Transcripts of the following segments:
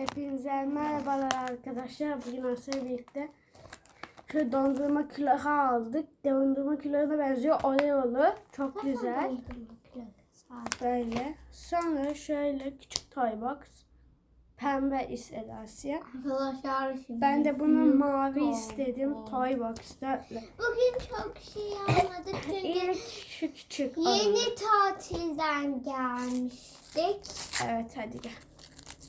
Hepinize merhabalar arkadaşlar. Bugün Asya birlikte şu dondurma külahı aldık. Dondurma külahına benziyor. Oreo'lu. Çok güzel. Böyle. Sonra şöyle küçük toy box. Pembe istedi Asya. Arkadaşlar şimdi Ben de bunu mavi istedim. Toy box dörtlü. Bugün çok şey yapmadık çünkü küçük olanı. yeni tatilden gelmiştik. Evet hadi gel.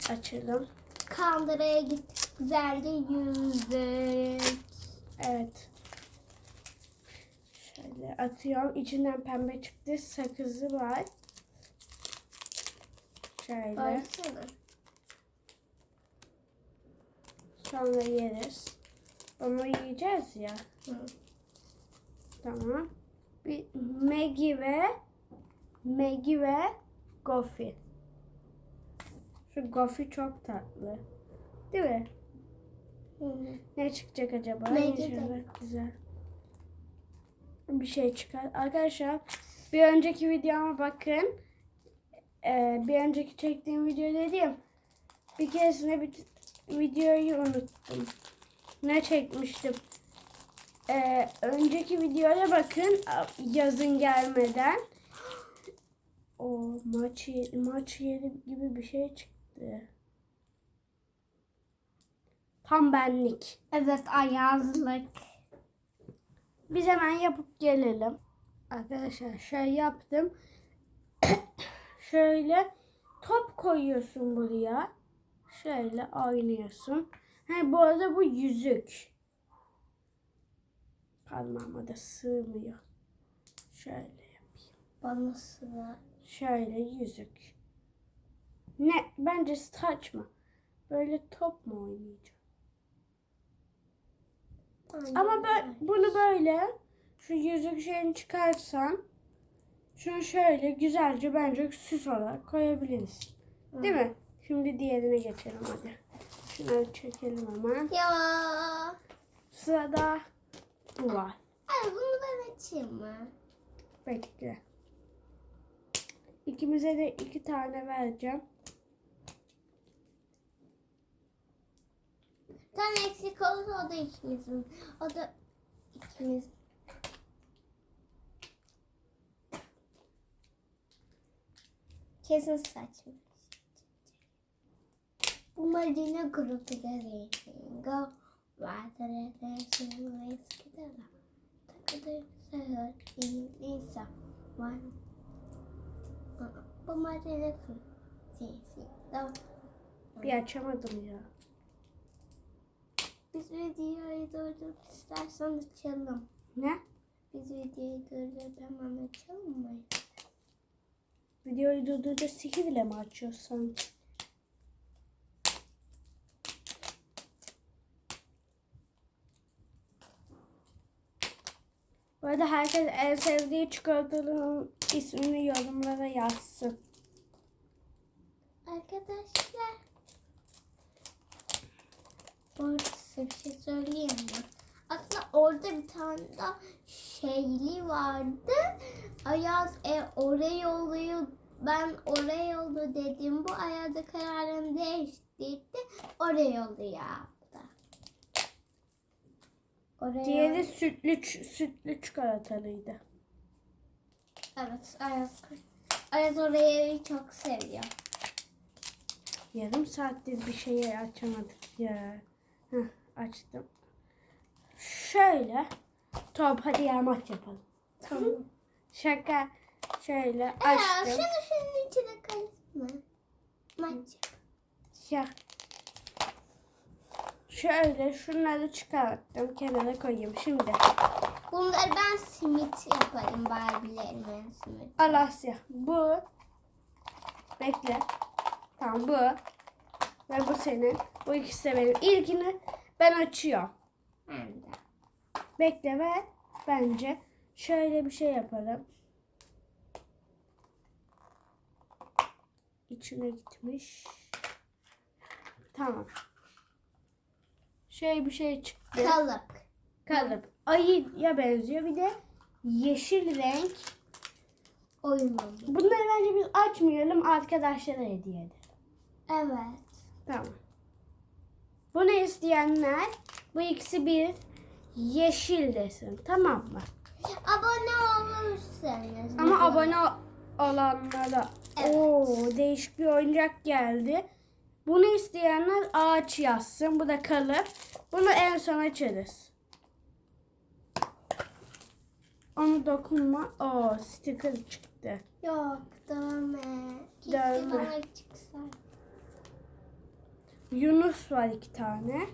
Açalım. Kandıra'ya gittik. Güzelce yüzdük. Evet. Şöyle atıyorum. İçinden pembe çıktı. Sakızı var. Şöyle. Baksana. Sonra yeriz. Onu yiyeceğiz ya. Hı. Tamam. Bir Maggie ve Maggie ve Goffy. Şu Goffy çok tatlı. Değil mi? Hı. Ne çıkacak acaba? İnşallah güzel. Bir şey çıkar. Arkadaşlar bir önceki videoma bakın. Ee, bir önceki çektiğim video dedim. Bir keresinde bir videoyu unuttum. Ne çekmiştim? Ee, önceki videoya bakın yazın gelmeden. O maç yeri, maç yeri gibi bir şey çıktı. Tam benlik. Evet ayazlık. Biz hemen yapıp gelelim. Arkadaşlar şöyle yaptım. şöyle top koyuyorsun buraya. Şöyle oynuyorsun. Ha, bu arada bu yüzük. Parmağıma da sığmıyor. Şöyle yapayım. Bana sıra. Şöyle yüzük. Ne? Bence saçma. Böyle top mu oynayacağım? Ama ben bunu böyle şu yüzük şeyini çıkarsan şunu şöyle güzelce bence süs olarak koyabiliriz. Değil mi? Şimdi diğerine geçelim hadi. Şunları çekelim hemen. Ya. Sırada bu var. Ay bunu ben açayım mı? Bekle. İkimize de iki tane vereceğim. Tane eksik olursa o da ikimizin. O da ikimiz. Kesin saçma. Bu Marina grubu Go. Vadere dersin ve eskiden. Takıdır sahur insan. Var. Bu Marina grubu. Go. Bir açamadım ya. Biz videoyu durdurup istersen açalım. Ne? Biz videoyu durdurup hemen açalım mı? Videoyu durdurunca sihirle mi açıyorsun? Bu arada herkes en sevdiği çikolatanın ismini yorumlara yazsın. Arkadaşlar. Bu arada size bir şey söyleyeyim mi? Aslında orada bir tane daha şeyli vardı. Ayaz e, oraya yolluyor. Ben oraya yollu dedim. Bu Ayaz'a kararını değiştirdi. Oraya yollu yaptı. Oraya Diğeri sütlü, ç- sütlü çikolatalıydı. Evet Ayaz. Ayaz orayı çok seviyor. Yarım saattir bir şeyi açamadık ya. Heh, açtım. Şöyle. Top hadi ya maç yapalım. Tamam. Şaka. Şöyle açtım. şunu şunun içine koysana. Maç. Ya. Şöyle şunları çıkarttım. Kenara koyayım. Şimdi Bunları ben simit yaparım Barbie'lerime simit. Alasya. Bu. Bekle. Tamam bu. Ve bu senin. Bu ikisi de benim. İlkini ben açıyorum. Ben de. Bekle ve bence şöyle bir şey yaparım. İçine gitmiş. Tamam. Şöyle bir şey çıktı. Kalıp. Kalıp. Ayıya benziyor. Bir de yeşil renk. Oyun oldu. Bunları bence biz açmayalım. Arkadaşlara hediye edelim. Evet. Tamam. Bunu isteyenler bu ikisi bir yeşil desin. Tamam mı? Abone olursanız. Ama videoma. abone olanlara Evet. Oo, değişik bir oyuncak geldi. Bunu isteyenler ağaç yazsın. Bu da kalır. Bunu en son açarız. Onu dokunma. Oo, sticker çıktı. Yok dövme. Keşke Dövme. bana. Yunus var iki tane.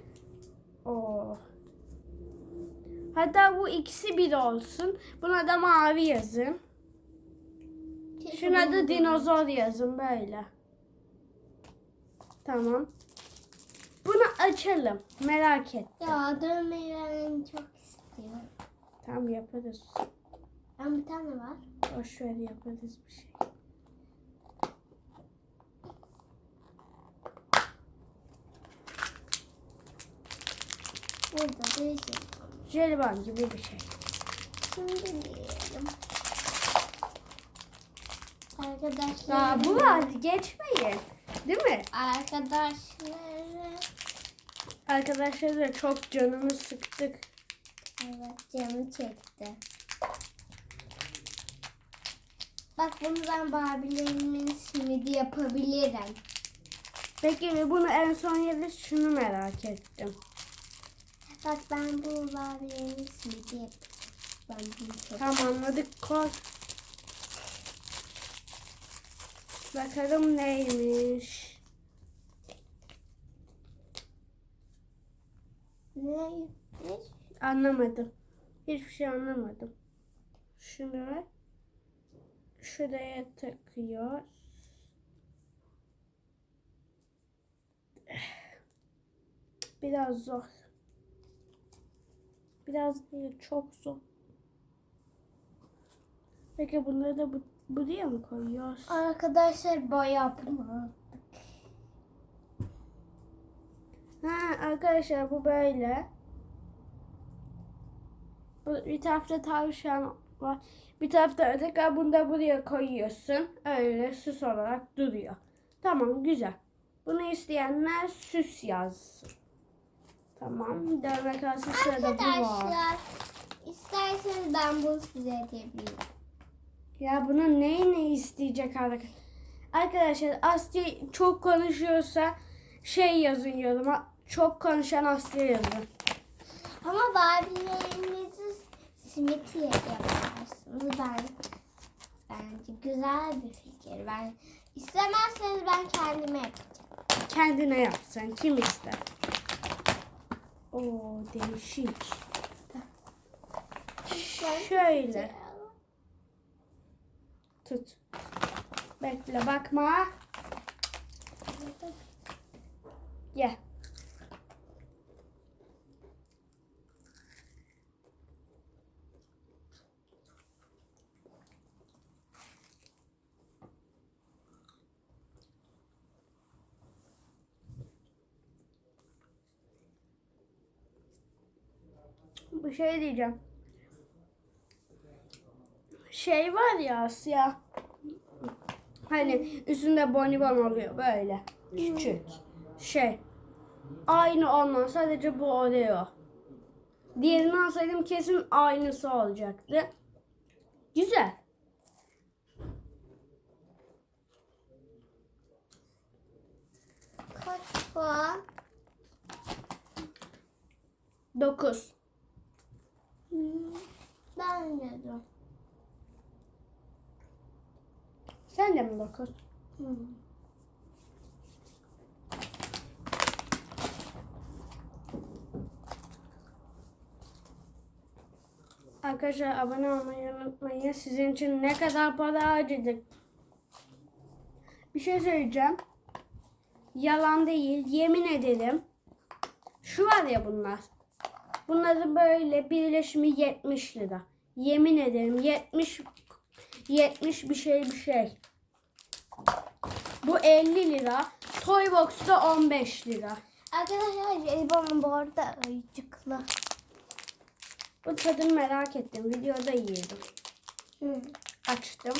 Oo. Hatta bu ikisi bir olsun. Buna da mavi yazın. Şuna da dinozor yazın böyle. Tamam. Bunu açalım. Merak et. Ya dövmeyi ben çok istiyorum. Tamam yaparız. Ben bir tane var. Boş ver yaparız bir şey. Değişik. Jelibon gibi bir şey. Şimdi diyelim. Arkadaşlar. Daha bu var. Geçmeyin. Değil mi? Arkadaşlar. Arkadaşlar çok canımı sıktık. Evet canı çekti. Bak bunu ben Barbie'lerimin simidi yapabilirim. Peki ve bunu en son yeriz şunu merak ettim. Bak ben bu simidi yapacağım. Ben bunu çok Tamam anladık koy. Bakalım neymiş. Ne? Ne? Anlamadım. Hiçbir şey anlamadım. Şunu şuraya takıyor. Biraz zor. Biraz değil, çok zor. Peki bunları da bu, buraya mı koyuyoruz? Arkadaşlar boy yapma. Ha arkadaşlar bu böyle. Bu, bir tarafta tavşan var. Bir tarafta tekrar bunu da buraya koyuyorsun. Öyle süs olarak duruyor. Tamam güzel. Bunu isteyenler süs yazsın. Tamam. Dövme kalsın sırada bu var. İsterseniz ben bunu size edebilirim. Ya bunun neyini isteyecek arkadaşlar? Arkadaşlar Asya çok konuşuyorsa şey yazın yoruma. Çok konuşan Asya yazın. Ama Barbie'lerinizi simit yaparsınız. Ben bence güzel bir fikir. Ben istemezseniz ben kendime yapacağım. Kendine yapsan kim ister? Oo değişik. Şöyle tut. Bekle bakma. Gel. Bir şey diyeceğim. Şey var ya Asya. Hani üstünde bonibon oluyor böyle. Küçük. Şey. Aynı olmaz. Sadece bu Oreo. Diğerini alsaydım kesin aynısı olacaktı. Güzel. Kaç puan? 9. Hmm, Ben dur. Sen de mi 9? Hmm. Arkadaşlar abone olmayı unutmayın. Sizin için ne kadar para harcadık. Bir şey söyleyeceğim. Yalan değil. Yemin ederim. Şu var ya bunlar. Bunların böyle birleşimi 70 lira. Yemin ederim 70 70 bir şey bir şey. Bu 50 lira. Toybox'ta 15 lira. Arkadaşlar jelibonum bu arada ayıcıklı. Bu tadını merak ettim. Videoda yedim. Hmm. Açtım.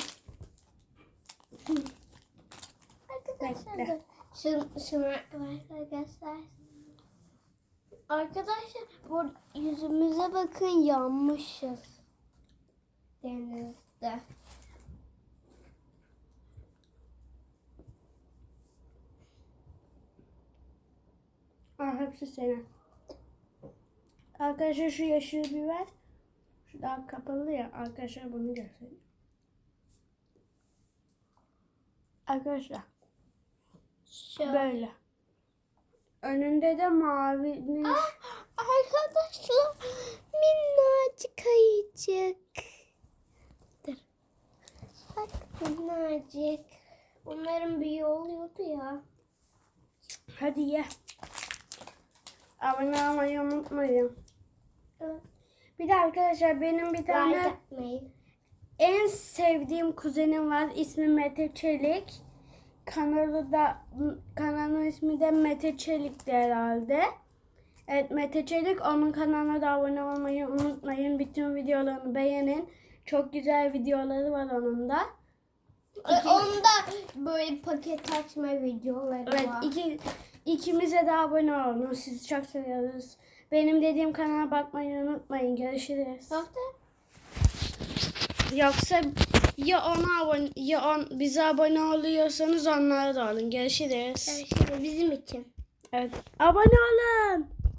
Arkadaşlar. Şunu, şunu arkadaşlar göster. Arkadaşlar bu yüzümüze bakın yanmışız. Denizde. Aa, hepsi senin. Arkadaşlar şu yeşil biber. Şu daha kapalı ya. Arkadaşlar bunu göstereyim. Arkadaşlar Şöyle. böyle. Önünde de mavi Arkadaşlar minnacık ayıcık. Dur. Bak minnacık. Onların büyüğü oluyordu ya. Hadi ye. Abone olmayı unutmayın. Evet. Bir de arkadaşlar benim bir tane Like en sevdiğim kuzenim var. İsmi Mete Çelik. Kanalı da kanalın ismi de Mete Çelik'ti herhalde. Evet Mete Çelik onun kanalına da abone olmayı unutmayın. Bütün videolarını beğenin. Çok güzel videoları var onun da. Ee, Onda böyle paket açma videoları Evet var. iki, ikimize de abone olun. Sizi çok seviyoruz. Benim dediğim kanala bakmayı unutmayın. Görüşürüz. Yoksa Yoksa ya ona abone ya on, bize abone oluyorsanız onlara da olun. Görüşürüz. Görüşürüz bizim için. Evet. Abone olun.